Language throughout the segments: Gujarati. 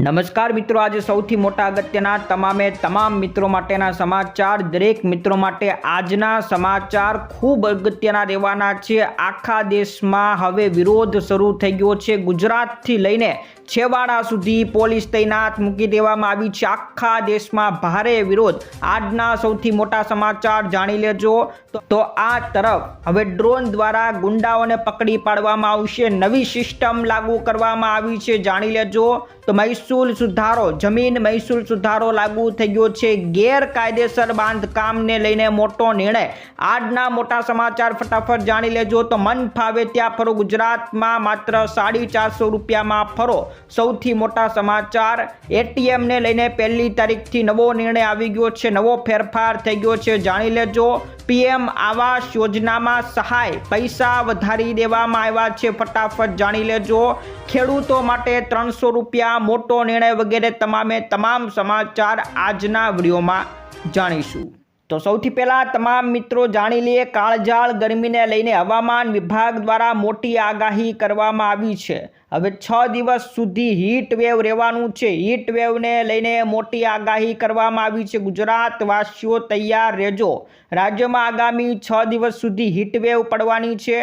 નમસ્કાર મિત્રો, આજે સૌથી મોટા અગત્યના તમામે તમામ મિત્રો માટેના સમાચાર, દરેક મિત્રો માટે આજના સમાચાર ખૂબ અગત્યના રહેવાના છે. આખા દેશમાં હવે વિરોધ શરૂ થઈ ગયો છે. ગુજરાતથી લઈને છેવાડા સુધી પોલીસ તૈનાત મૂકી દેવામાં આવી છે. આખા દેશમાં ભારે વિરોધ. આજના સૌથી મોટા સમાચાર જાણી લેજો. તો- આ તરફ હવે ડ્રોન દ્વારા ગુંડાઓને પકડી પાડવામાં આવશે. નવી સિસ્ટમ લાગુ કરવામાં આવી છે. જાણી લેજો. તો મહેસૂલ સુધારો, જમીન મહેસૂલ સુધારો લાગુ થઈ ગયો છે. ગેરકાયદેસર બાંધકામને લઈને મોટો નિર્ણય. આજના મોટા સમાચાર ફટાફટ જાણી લેજો. તો મન ફાવે ત્યાં ફરો. ગુજરાતમાં માત્ર સાડી ચારસો રૂપિયામાં ફરો. સૌથી મોટા સમાચાર, એટીએમને લઈને પહેલી તારીખથી નવો નિર્ણય આવી ગયો છે. નવો ફેરફાર થઈ ગયો છે. જાણી લેજો. પીએમ આવાસ યોજનામાં સહાય. પૈસા વધારી દેવામાં આવ્યા છે. ફટાફટ જાણી લેજો. ખેડૂતો માટે ત્રણસો રૂપિયા મોટો નિર્ણય વગેરે તમામે તમામ સમાચાર આજના વિડીયોમાં જાણીશું. તો સૌથી પહેલાં તમામ મિત્રો જાણી લઈએ કાળઝાળ ગરમીને લઈને હવામાન વિભાગ દ્વારા મોટી આગાહી કરવામાં આવી છે. હવે છ દિવસ સુધી હીટ વેવ રહેવાનું છે. હીટ વેવને લઈને મોટી આગાહી કરવામાં આવી છે. ગુજરાતવાસીઓ તૈયાર રહેજો. રાજ્યમાં આગામી છ દિવસ સુધી હીટ વેવ પડવાની છે.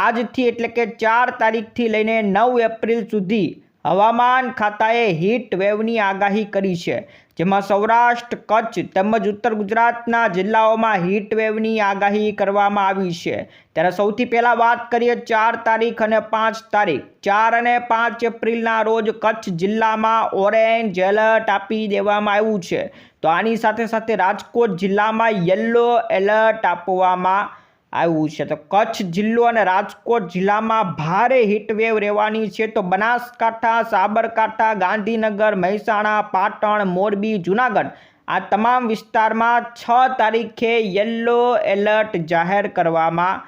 આજથી એટલે કે ચાર તારીખથી લઈને નવ એપ્રિલ સુધી હવામાન ખાતાએ હીટ વેવની આગાહી કરી છે. જેમાં સૌરાષ્ટ્ર, કચ્છ તેમજ ઉત્તર ગુજરાતના જિલ્લાઓમાં હીટ વેવની આગાહી કરવામાં આવી છે. ત્યારે સૌથી પહેલાં વાત કરીએ ચાર તારીખ અને પાંચ તારીખ. ચાર અને પાંચ એપ્રિલના રોજ કચ્છ જિલ્લામાં ઓરેન્જ એલર્ટ આપી દેવામાં આવ્યું છે. તો આની સાથે સાથે રાજકોટ જિલ્લામાં યલો એલર્ટ આપવામાં આવ્યું છે. તો કચ્છ જિલ્લો અને રાજકોટ જિલ્લામાં ભારે હીટવેવ રહેવાની છે. તો બનાસકાંઠા, સાબરકાંઠા, ગાંધીનગર, મહેસાણા, પાટણ, મોરબી, જુનાગઢ આ તમામ વિસ્તારમાં છ તારીખે યલો એલર્ટ જાહેર કરવામાં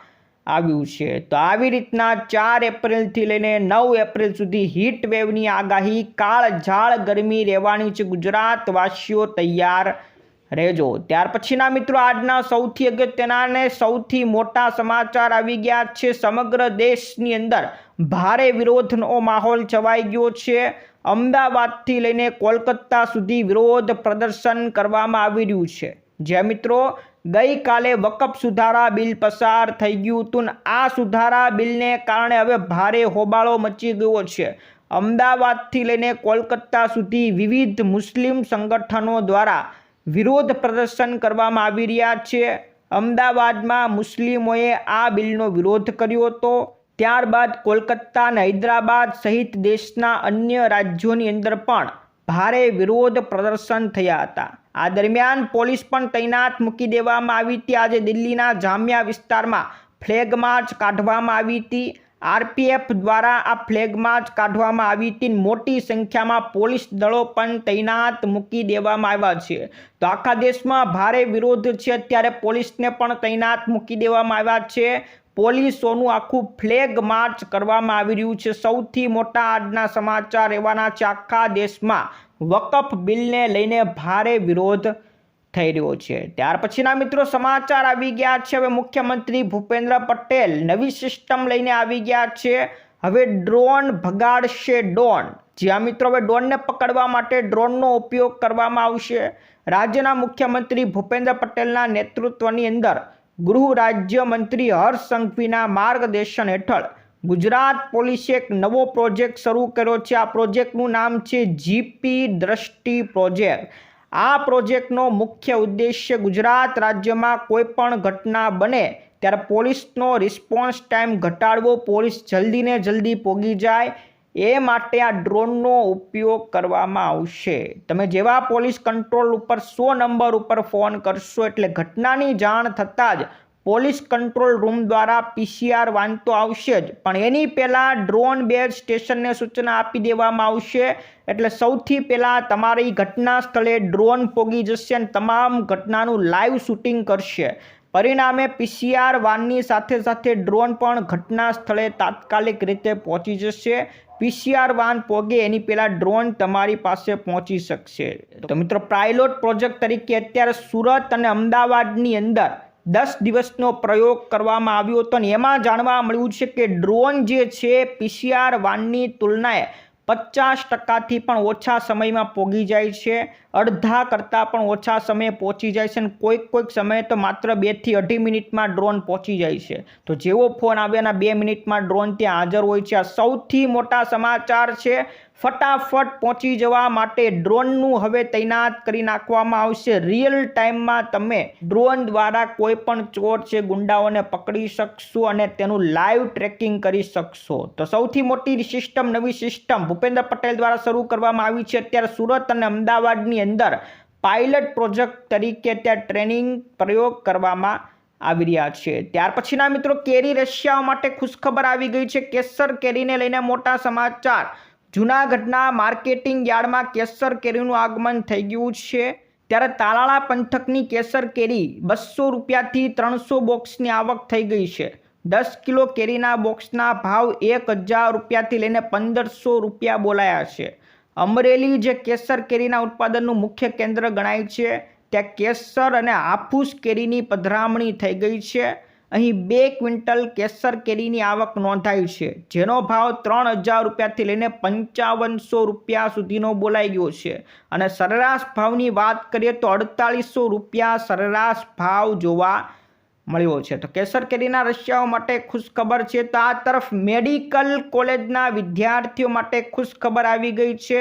આવ્યું છે. તો આવી રીતના ચાર એપ્રિલથી લઈને નવ એપ્રિલ સુધી હીટ વેવની આગાહી, કાળઝાળ ગરમી રહેવાની છે. ગુજરાતવાસીઓ તૈયાર રહેજો. ત્યાર પછીના મિત્રો, આજના સૌથી અગત્યના અને સૌથી મોટા સમાચાર આવી ગયા છે સમગ્ર દેશની અંદર. ભારે વિરોધનો માહોલ છવાઈ ગયો છે. અમદાવાદથી લઈને કોલકાતા સુધી વિરોધ પ્રદર્શન કરવામાં આવી રહ્યું છે. જ્યાં મિત્રો, ગઈકાલે વકફ સુધારા બિલ પસાર થઈ ગયું હતું આ સુધારા બિલને કારણે હવે ભારે હોબાળો મચી ગયો છે. અમદાવાદથી લઈને કોલકાતા સુધી વિવિધ મુસ્લિમ સંગઠનો દ્વારા વિરોધ પ્રદર્શન કરવામાં આવી રહ્યા છે. અમદાવાદમાં મુસ્લિમોએ આ બિલનો વિરોધ કર્યો હતો. ત્યારબાદ કોલકાતા અને હૈદરાબાદ સહિત દેશના અન્ય રાજ્યોની અંદર પણ ભારે વિરોધ પ્રદર્શન થયા હતા. આ દરમિયાન પોલીસ પણ તૈનાત મૂકી દેવામાં આવી હતી. આજે દિલ્હીના જામિયા વિસ્તારમાં ફ્લેગ માર્ચ કાઢવામાં આવી હતી. આરપીએફ દ્વારા આ ફ્લેગ માર્ચ કાઢવામાં આવી હતી. મોટી સંખ્યામાં પોલીસ દળો પણ તૈનાત મૂકી દેવામાં આવ્યા છે. તો આખા દેશમાં ભારે વિરોધ છે. અત્યારે પોલીસને પણ તૈનાત મૂકી દેવામાં આવ્યા છે. પોલીસોનું આખું ફ્લેગ માર્ચ કરવામાં આવી રહ્યું છે. સૌથી મોટા આજના સમાચાર રહેવાના છે. આખા દેશમાં વકફ બિલને લઈને ભારે વિરોધ થઈ રહ્યો છે. ત્યાર પછીના મિત્રો સમાચાર આવી ગયા છે. હવે મુખ્યમંત્રી ભૂપેન્દ્ર પટેલ નવી સિસ્ટમ લઈને આવી ગયા છે. હવે ડ્રોન ભગાડશે ડોન જ્યાં મિત્રો હવે ડ્રોનને પકડવા માટે ડ્રોનનો ઉપયોગ કરવામાં આવશે. રાજ્યના મુખ્યમંત્રી ભૂપેન્દ્ર પટેલના નેતૃત્વની અંદર ગૃહ રાજ્યમંત્રી હર્ષ સંઘવીના માર્ગદર્શન હેઠળ ગુજરાત પોલીસે એક નવો પ્રોજેક્ટ શરૂ કર્યો છે. આ પ્રોજેક્ટનું નામ છે જીપી દ્રષ્ટિ પ્રોજેક્ટ. આ પ્રોજેક્ટનો મુખ્ય ઉદ્દેશ્ય ગુજરાત રાજ્યમાં કોઈ પણ ઘટના બને ત્યારે પોલીસનો રિસ્પોન્સ ટાઈમ ઘટાડવો, પોલીસ જલ્દીને જલ્દી પોગી જાય, એ માટે આ ડ્રોનનો ઉપયોગ કરવામાં આવશે. તમે જેવા પોલીસ કંટ્રોલ ઉપર સો નંબર ઉપર ફોન કરશો એટલે ઘટનાની જાણ થતાં જ પોલીસ કંટ્રોલ રૂમ દ્વારા પીસીઆર વાંચતો આવશે જ. પણ એની પહેલાં ડ્રોન બેઝ સ્ટેશનને સૂચના આપી દેવામાં આવશે. એટલે સૌથી પહેલાં તમારી ઘટના સ્થળે ડ્રોન પોગી જશે અને તમામ ઘટનાનું લાઈવ શૂટિંગ કરશે. પરિણામે પીસીઆર વાનની સાથે સાથે ડ્રોન પણ ઘટના સ્થળે તાત્કાલિક રીતે પહોંચી જશે. પીસીઆર વાન પોગે એની પહેલાં ડ્રોન તમારી પાસે પહોંચી શકશે. તો મિત્રો પાયલોટ પ્રોજેક્ટ તરીકે અત્યારે સુરત અને અમદાવાદની અંદર દસ દિવસનો પ્રયોગ કરવામાં આવ્યો હતો અને એમાં જાણવા મળ્યું છે કે ડ્રોન જે છે, પીસીઆર વાનની તુલનાએ પચાસ ટકાથી પણ ઓછા સમયમાં પોગી જાય છે. અડધા કરતાં પણ ઓછા સમયે પહોંચી જાય છે અને કોઈક કોઈક સમયે તો માત્ર બેથી અઢી મિનિટમાં ડ્રોન પહોંચી જાય છે. તો જેવો ફોન આવ્યાના બે મિનિટમાં ડ્રોન ત્યાં હાજર હોય છે. આ સૌથી મોટા સમાચાર છે ફટાફટ પહોંચી જવા માટે ડ્રોનનું હવે તૈનાત કરી નાખવામાં આવશે. રિયલ ટાઈમમાં તમે ડ્રોન દ્વારા કોઈ પણ ચોર છે, ગુંડાઓને પકડી શકશો અને તેનું લાઈવ ટ્રેકિંગ કરી શકશો. તો સૌથી મોટી સિસ્ટમ, નવી સિસ્ટમ ભૂપેન્દ્ર પટેલ દ્વારા શરૂ કરવામાં આવી છે. અત્યારે સુરત અને અમદાવાદની અંદર પાયલટ પ્રોજેક્ટ તરીકે ત્યાં ટ્રેનિંગ પ્રયોગ કરવામાં આવી રહ્યા છે. ત્યાર પછીના મિત્રો કેરી રશિયાઓ માટે ખુશખબર આવી ગઈ છે. કેસર કેરીને લઈને મોટા સમાચાર. જૂનાગઢના માર્કેટિંગ યાર્ડમાં કેસર કેરીનું આગમન થઈ ગયું છે. ત્યારે તાલાળા પંથકની કેસર કેરી બસો રૂપિયાથી ત્રણસો બોક્સની આવક થઈ ગઈ છે. દસ કિલો કેરીના બોક્સના ભાવ એક હજાર રૂપિયાથી લઈને પંદરસો રૂપિયા બોલાયા છે. અમરેલી જે કેસર કેરીના ઉત્પાદનનું મુખ્ય કેન્દ્ર ગણાય છે, ત્યાં કેસર અને હાફૂસ કેરીની પધરામણી થઈ ગઈ છે. અહીં બે ક્વિન્ટલ કેસર કેરીની આવક નોંધાઈ છે, જેનો ભાવ ત્રણ હજાર રૂપિયાથી લઈને પંચાવનસો રૂપિયા સુધીનો બોલાઈ ગયો છે. અને સરેરાશ ભાવની વાત કરીએ તો અડતાલીસો રૂપિયા સરેરાશ ભાવ જોવા મળ્યો છે. તો કેસર કેરીના રશિયાઓ માટે ખુશખબર છે તો આ તરફ મેડિકલ કોલેજના વિદ્યાર્થીઓ માટે ખુશખબર આવી ગઈ છે.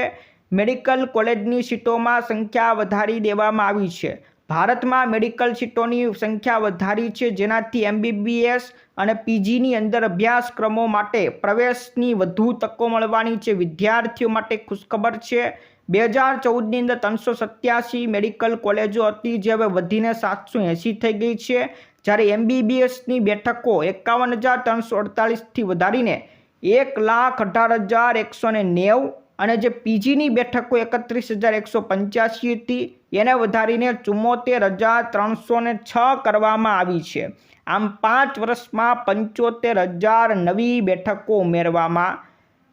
મેડિકલ કોલેજની સીટોમાં સંખ્યા વધારી દેવામાં આવી છે. ભારતમાં મેડિકલ સીટોની સંખ્યા વધારી છે. જેનાથી એમબીબીએસ અને પીજીની અંદર અભ્યાસક્રમો માટે પ્રવેશની વધુ તકો મળવાની છે. વિદ્યાર્થીઓ માટે ખુશખબર છે. બે હજાર ચૌદની અંદર ત્રણસો સત્યાસી મેડિકલ કોલેજો હતી, જે હવે વધીને સાતસો એંસી થઈ ગઈ છે. જ્યારે એમબીબીએસની બેઠકો એકાવન હજાર ત્રણસો અડતાલીસથી વધારીને એક લાખ અઢાર હજાર એકસો નેવું અને જે પીજીની બેઠકો એકત્રીસ હજાર એકસો પંચ્યાસી હતી એને વધારીને ચુમ્મોતેર હજાર ત્રણસો ને છ કરવામાં આવી છે. આમ પાંચ વર્ષમાં પંચોતેર હજાર નવી બેઠકો ઉમેરવામાં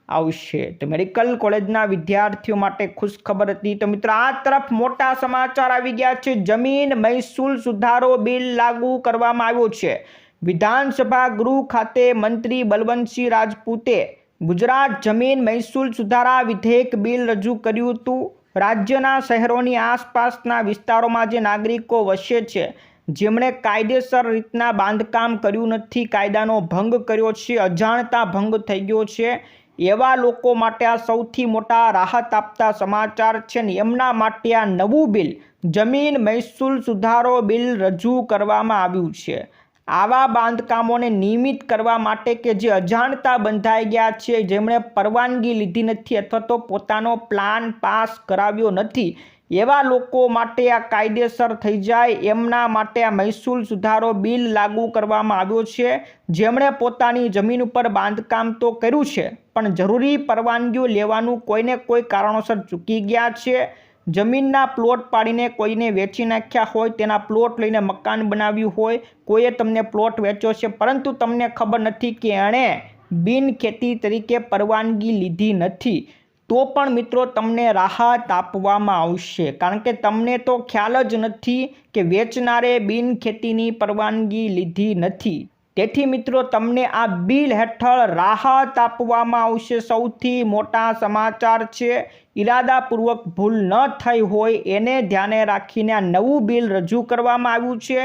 આવશે. તો મેડિકલ કોલેજના વિદ્યાર્થીઓ માટે ખુશખબર હતી. તો મિત્રો, આ તરફ મોટા સમાચાર આવી ગયા છે. જમીન મહેસૂલ સુધારો બિલ લાગુ કરવામાં આવ્યો છે. વિધાનસભા ગૃહ ખાતે મંત્રી બલવંતસિંહ રાજપૂતે ગુજરાત જમીન મહેસૂલ સુધારા વિધેયક બિલ રજૂ કર્યું હતું. રાજ્યના શહેરોની આસપાસના વિસ્તારોમાં જે નાગરિકો વસે છે, જેમણે કાયદેસર રીતના બાંધકામ કર્યું નથી, કાયદાનો ભંગ કર્યો છે, અજાણતા ભંગ થઈ ગયો છે, એવા લોકો માટે આ સૌથી મોટા રાહત આપતા સમાચાર છે ને એમના માટે આ નવું બિલ જમીન મહેસૂલ સુધારો બિલ રજૂ કરવામાં આવ્યું છે. આવા બાંધકામોને નિયમિત કરવા માટે કે જે અજાણતા બંધાઈ ગયા છે, જેમણે પરવાનગી લીધી નથી અથવા તો પોતાનો પ્લાન પાસ કરાવ્યો નથી, એવા લોકો માટે આ કાયદેસર થઈ જાય. એમના માટે આ મહેસૂલ સુધારો બિલ લાગુ કરવામાં આવ્યો છે. જેમણે પોતાની જમીન ઉપર બાંધકામ તો કર્યું છે, પણ જરૂરી પરવાનગીઓ લેવાનું કોઈને કોઈ કારણોસર ચૂકી ગયા છે. જમીનના પ્લોટ પાડીને કોઈને વેચી નાખ્યા હોય, તેના પ્લોટ લઈને મકાન બનાવ્યું હોય, કોઈએ તમને પ્લોટ વેચ્યો છે, પરંતુ તમને ખબર નથી કે એણે બિન ખેતી તરીકે પરવાનગી લીધી નથી. તો પણ મિત્રો તમને રાહત આપવામાં આવશે. કારણ કે તમને તો ખ્યાલ જ નથી કે વેચનારે બિન ખેતીની પરવાનગી લીધી નથી. તેથી મિત્રો, તમને આ બિલ હેઠળ રાહત આપવામાં આવશે. સૌથી મોટા સમાચાર છે, ઈરાદાપૂર્વક ભૂલ ન થઈ હોય એને ધ્યાને રાખીને આ નવું બિલ રજૂ કરવામાં આવ્યું છે.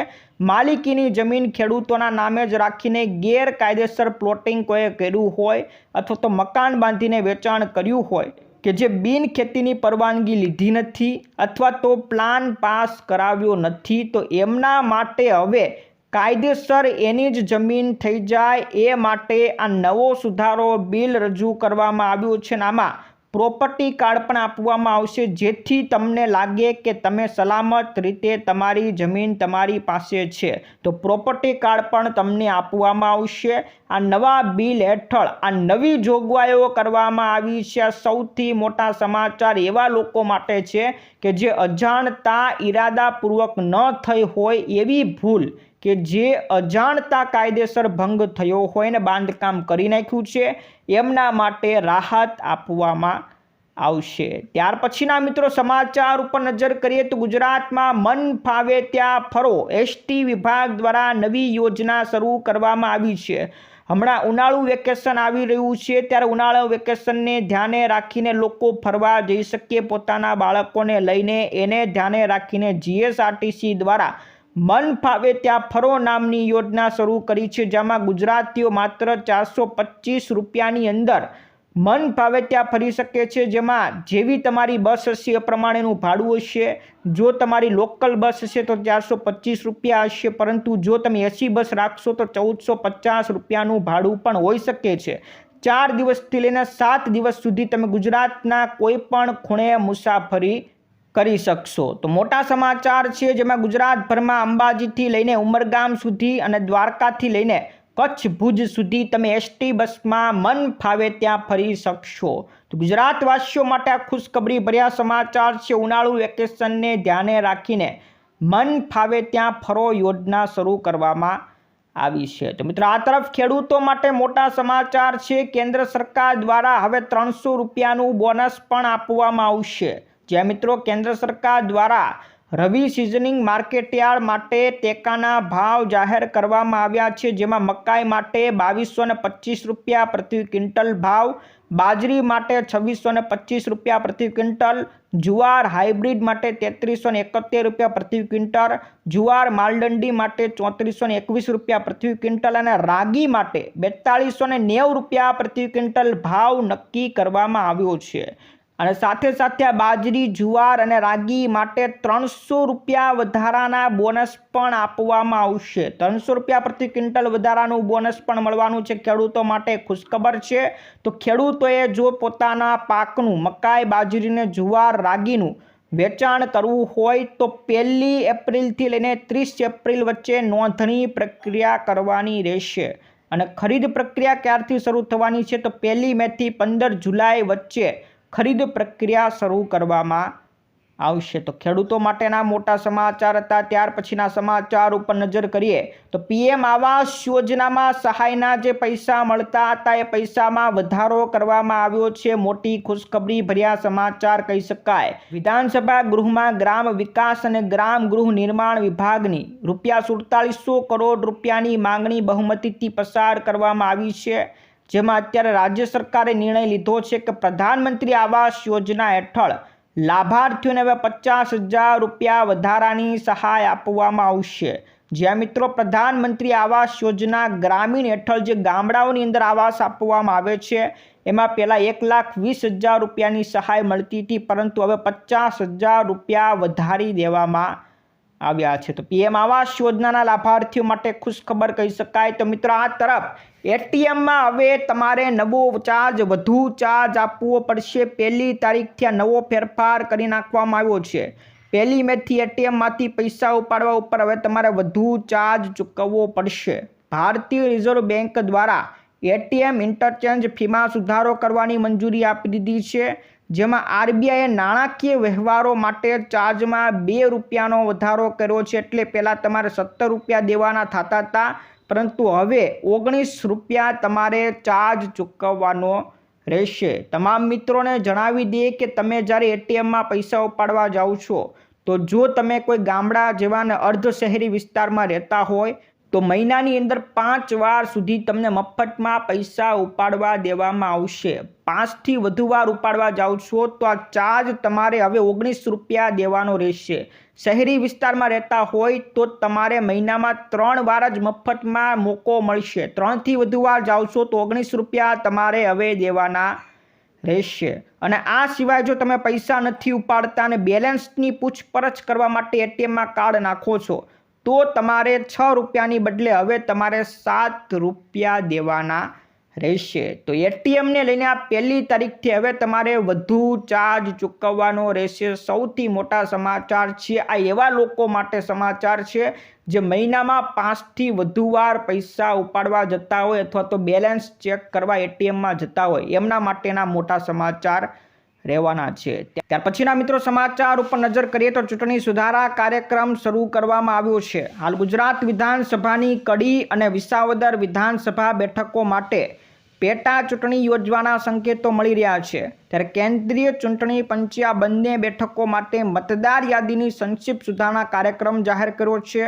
માલિકીની જમીન ખેડૂતોના નામે જ રાખીને ગેરકાયદેસર પ્લોટિંગ કોઈએ કર્યું હોય અથવા તો મકાન બાંધીને વેચાણ કર્યું હોય કે જે બિન ખેતીની પરવાનગી લીધી નથી અથવા તો પ્લાન પાસ કરાવ્યો નથી, તો એમના માટે હવે કાયદેસર એની જ જમીન થઈ જાય એ માટે આ નવો સુધારો બિલ રજૂ કરવામાં આવ્યો છે ને આમાં પ્રોપર્ટી કાર્ડ પણ આપવામાં આવશે. જેથી તમને લાગે કે તમે સલામત રીતે તમારી જમીન તમારી પાસે છે. તો પ્રોપર્ટી કાર્ડ પણ તમને આપવામાં આવશે. આ નવા બિલ હેઠળ આ નવી જોગવાઈઓ કરવામાં આવી છે. આ સૌથી મોટા સમાચાર એવા લોકો માટે છે કે જે અજાણતા, ઈરાદાપૂર્વક ન થઈ હોય એવી ભૂલ કે જે અજાણતા કાયદેસર ભંગ થયો હોય ને બાંધકામ કરી નાખ્યું છે, એમના માટે રાહત આપવામાં આવશે. ત્યાર પછીના મિત્રો સમાચાર ઉપર નજર કરીએ તો ગુજરાતમાં મન ફાવે ત્યાં ફરો. એસટી વિભાગ દ્વારા નવી યોજના શરૂ કરવામાં આવી છે. હમણાં ઉનાળુ વેકેશન આવી રહ્યું છે, ત્યારે ઉનાળુ વેકેશનને ધ્યાને રાખીને લોકો ફરવા જઈ શકીએ. પોતાના બાળકોને લઈને એને ધ્યાને રાખીને જીએસઆરટીસી દ્વારા મન ફાવે ત્યાં ફરો નામની યોજના શરૂ કરી છે, જેમાં ગુજરાતીઓ માત્ર ચારસો પચીસ રૂપિયાની અંદર મન ફાવે ત્યાં ફરી શકે છે, જેમાં જેવી તમારી બસ હશે એ પ્રમાણેનું ભાડું હશે, જો તમારી લોકલ બસ હશે તો ચારસો પચીસ રૂપિયા હશે, પરંતુ જો તમે એસી બસ રાખશો તો ચૌદસો પચાસ રૂપિયાનું ભાડું પણ હોઈ શકે છે. ચાર દિવસથી લઈને સાત દિવસ સુધી તમે ગુજરાતના કોઈ પણ ખૂણે મુસાફરી કરી શકશો. તો મોટા સમાચાર છે જેમાં ગુજરાતભરમાં અંબાજીથી લઈને ઉમરગામ સુધી અને દ્વારકાથી લઈને કચ્છ ભુજ સુધી તમે એસટી બસમાં મન ફાવે ત્યાં ફરી શકશો. તો ગુજરાતવાસીઓ માટે આ ખુશખબરી ભર્યા સમાચાર છે. ઉનાળુ વેકેશનને ધ્યાને રાખીને મન ફાવે ત્યાં ફરો યોજના શરૂ કરવામાં આવી છે. તો મિત્રો, આ તરફ ખેડૂતો માટે મોટા સમાચાર છે. કેન્દ્ર સરકાર દ્વારા હવે ત્રણસો રૂપિયાનું બોનસ પણ આપવામાં આવશે. જ્યાં મિત્રો કેન્દ્ર સરકાર દ્વારા રવિ સિઝનિંગ માર્કેટયાર્ડ માટે ટેકાના ભાવ જાહેર કરવામાં આવ્યા છે. જેમાં મકાઈ માટે બાવીસો ને રૂપિયા પ્રતિ ક્વિન્ટલ ભાવ, બાજરી માટે છવ્વીસો ને રૂપિયા પ્રતિ ક્વિન્ટલ, જુવાર હાઇબ્રિડ માટે તેત્રીસો એકોતેર રૂપિયા પ્રતિ ક્વિન્ટલ, જુવાર માલદંડી માટે ચોત્રીસો એકવીસ રૂપિયા પ્રતિ ક્વિન્ટલ અને રાગી માટે બેતાળીસો નેવું રૂપિયા પ્રતિ ક્વિન્ટલ ભાવ નક્કી કરવામાં આવ્યો છે. અને સાથે સાથે બાજરી, જુવાર અને રાગી માટે ત્રણસો રૂપિયા વધારાના બોનસ પણ આપવામાં આવશે. ત્રણસો રૂપિયા પ્રતિ ક્વિન્ટલ વધારાનું બોનસ પણ મળવાનું છે ખેડૂતો માટે. ખુશખબર છે. તો ખેડૂતોએ જો પોતાના પાકનું, મકાઈ, બાજરીને, જુવાર, રાગીનું વેચાણ કરવું હોય તો પહેલી એપ્રિલથી લઈને ત્રીસ એપ્રિલ વચ્ચે નોંધણી પ્રક્રિયા કરવાની રહેશે. અને ખરીદ પ્રક્રિયા ક્યારથી શરૂ થવાની છે? તો પહેલી મેથી પંદર જુલાઈ વચ્ચે ખરીદ પ્રક્રિયા શરૂ કરવામાં આવશે. તો ખેડૂતો માટેના મોટા સમાચાર હતા. ત્યાર પછીના સમાચાર ઉપર નજર કરીએ તો પીએમ આવાસ યોજનામાં સહાયના જે પૈસા મળતા હતા, એ પૈસામાં વધારો કરવામાં આવ્યો છે. મોટી ખુશખબરી ભર્યા સમાચાર કહી શકાય. વિધાનસભા ગૃહમાં ગ્રામ વિકાસ અને ગ્રામ ગૃહ નિર્માણ વિભાગની રૂપિયા સુડતાલીસો કરોડ રૂપિયાની માંગણી બહુમતીથી પસાર કરવામાં આવી છે. જેમાં અત્યારે રાજ્ય સરકારે નિર્ણય લીધો છે કે પ્રધાનમંત્રી આવાસ યોજના હેઠળ લાભાર્થીઓને હવે પચાસ હજાર રૂપિયા વધારાની સહાય આપવામાં આવશે. જ્યાં મિત્રો, પ્રધાનમંત્રી આવાસ યોજના ગ્રામીણ હેઠળ જે ગામડાઓની અંદર આવાસ આપવામાં આવે છે, એમાં પહેલાં એક લાખ વીસ હજાર રૂપિયાની સહાય મળતી હતી, પરંતુ હવે પચાસ હજાર રૂપિયા વધારી દેવામાં આવ્યા છે. તો પીએમ આવાસ યોજનાના લાભાર્થીઓ માટે ખુશખબર કહી શકાય. તો મિત્રો, આ તરફ એટીએમમાં હવે તમારે નવો ચાર્જ, વધુ ચાર્જ આપવો પડશે. પહેલી તારીખથી આ નવો ફેરફાર કરી નાખવામાં આવ્યો છે. પહેલી મેથી એટીએમમાંથી પૈસા ઉપાડવા ઉપર હવે તમારે વધુ ચાર્જ ચૂકવવો પડશે. ભારતીય રિઝર્વ બેંક દ્વારા એટીએમ ઇન્ટરચેન્જ ફીમાં સુધારો કરવાની મંજૂરી આપી દીધી છે. જેમાં આરબીઆઈએ નાણાકીય વ્યવહારો માટે ચાર્જમાં બે રૂપિયાનો વધારો કર્યો છે એટલે પહેલાં તમારે સત્તર રૂપિયા દેવાના થતા હતા, પરંતુ હવે ઓગણીસ રૂપિયા તમારે ચાર્જ ચૂકવવાનો રહેશે. તમામ મિત્રોને જણાવી દઈએ કે તમે જ્યારે એટીએમમાં પૈસા ઉપાડવા જાઓ છો, તો જો તમે કોઈ ગામડા જેવા ને અર્ધ શહેરી વિસ્તારમાં રહેતા હોય તો મહિનાની અંદર પાંચ વાર સુધી તમને મફતમાં પૈસા ઉપાડવા દેવામાં આવશે. પાંચથી વધુ વાર ઉપાડવા જાઓ છો તો આ ચાર્જ તમારે હવે ઓગણીસ રૂપિયા દેવાનો રહેશે. શહેરી વિસ્તારમાં રહેતા હોય તો તમારે મહિનામાં ત્રણ વાર જ મફતમાં મોકો મળશે. ત્રણથી વધુ વાર જાઓ છો તો ઓગણીસ રૂપિયા તમારે હવે દેવાના રહેશે. અને આ સિવાય જો તમે પૈસા નથી ઉપાડતા અને બેલેન્સની પૂછપરછ કરવા માટે એટીએમમાં કાર્ડ નાખો છો તો તમારે છ રૂપિયાની બદલે હવે તમારે સાત રૂપિયા દેવાના રહેશે. તો એટીએમને લઈને આ પહેલી તારીખથી હવે તમારે વધુ ચાર્જ ચૂકવવાનો રહેશે. સૌથી મોટા સમાચાર છે, આ એવા લોકો માટે સમાચાર છે, જે મહિનામાં પાંચથી વધુ વાર પૈસા ઉપાડવા જતા હોય અથવા તો બેલેન્સ ચેક કરવા એટીએમમાં જતા હોય. એમના માટેના મોટા સમાચાર રહેવાના છે. ત્યાર પછીના મિત્રો સમાચાર ઉપર નજર કરીએ તો ચૂંટણી સુધારા કાર્યક્રમ શરૂ કરવામાં આવ્યો છે. હાલ ગુજરાત વિધાનસભાની કડી અને વિસાવદર વિધાનસભા બેઠકો માટે પેટા ચૂંટણી યોજવાના સંકેતો મળી રહ્યા છે. ત્યારે કેન્દ્રીય ચૂંટણી પંચે આ બંને બેઠકો માટે મતદાર યાદીની સંક્ષિપ્ત સુધારણા કાર્યક્રમ જાહેર કર્યો છે,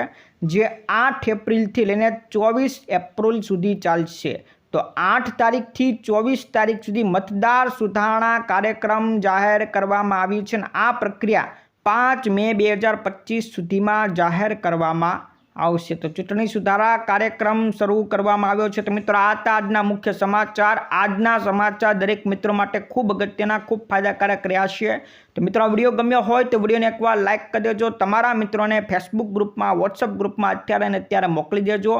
જે આઠ એપ્રિલથી લઈને ચોવીસ એપ્રિલ સુધી ચાલશે. તો આઠ તારીખથી ચોવીસ તારીખ સુધી મતદાર સુધારણા કાર્યક્રમ જાહેર કરવામાં આવી છે અને આ પ્રક્રિયા પાંચ મે બે હજાર પચીસ સુધીમાં જાહેર કરવામાં આવશે. તો ચૂંટણી સુધારા કાર્યક્રમ શરૂ કરવામાં આવ્યો છે. તો મિત્રો, આ હતા આજના મુખ્ય સમાચાર. આજના સમાચાર દરેક મિત્રો માટે ખૂબ અગત્યના, ખૂબ ફાયદાકારક રહ્યા છે. તો મિત્રો, આ વીડિયો ગમ્યો હોય તો વિડીયોને એકવાર લાઇક કરી દેજો. તમારા મિત્રોને ફેસબુક ગ્રુપમાં વોટ્સઅપ ગ્રુપમાં અત્યારે ને અત્યારે મોકલી દેજો.